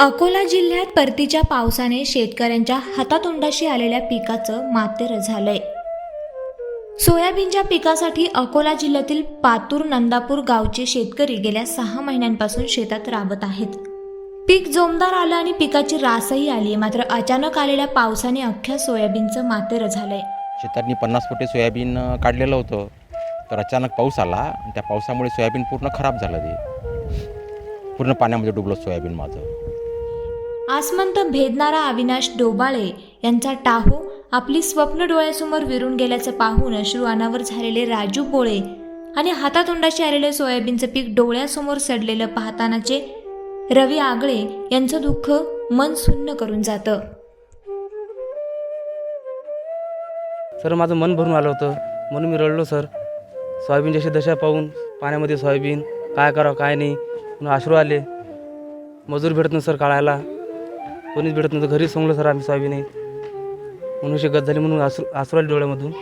अकोला जिल्ह्यात परतीच्या पावसाने शेतकऱ्यांच्या हातातोंडाशी आलेल्या पिकाचं मातेर झालंय. सोयाबीनच्या पिकासाठी अकोला जिल्ह्यातील पातूर नंदापूर गावचे शेतकरी गेल्या सहा महिन्यांपासून शेतात राबत आहेत. पीक जोमदार आलं आणि पिकाची रासही आली मात्र अचानक आलेल्या पावसाने अख्ख्या सोयाबीनचं मातेर झालंय. शेतांनी पन्नास फुटे सोयाबीन काढलेलं होतं. तर अचानक पाऊस आला त्या पावसामुळे सोयाबीन पूर्ण खराब झालं ते. पूर्ण पाण्यामध्ये डुबलं सोयाबीन माझं. आसमंत भेदणारा अविनाश डोबाळे यांचा टाहो आपली स्वप्न डोळ्यासमोर विरून गेल्याचं पाहून अश्रू अनावर झालेले राजू पोळे आणि हातातोंडाशी आलेले सोयाबीनचं पीक डोळ्यासमोर सडलेलं पाहतानाचे रवी आगळे यांचं दुःख मन सुन्न करून जातं. सर माझं मन भरून आलं होतं. म्हणून मी रडलो सर. सोयाबीन जशी दशा पाहून पाण्यामध्ये सोयाबीन काय करावं काय नाही. म्हणून आश्रू आले. मजूर भेटत नव्हतं सर काढायला. कोणीच भेटत नव्हतं. घरीच सांगलं सर आम्ही सोयाबीन आहे म्हणून गत झाली म्हणून अश्रू अश्रू आले डोळ्यामधून.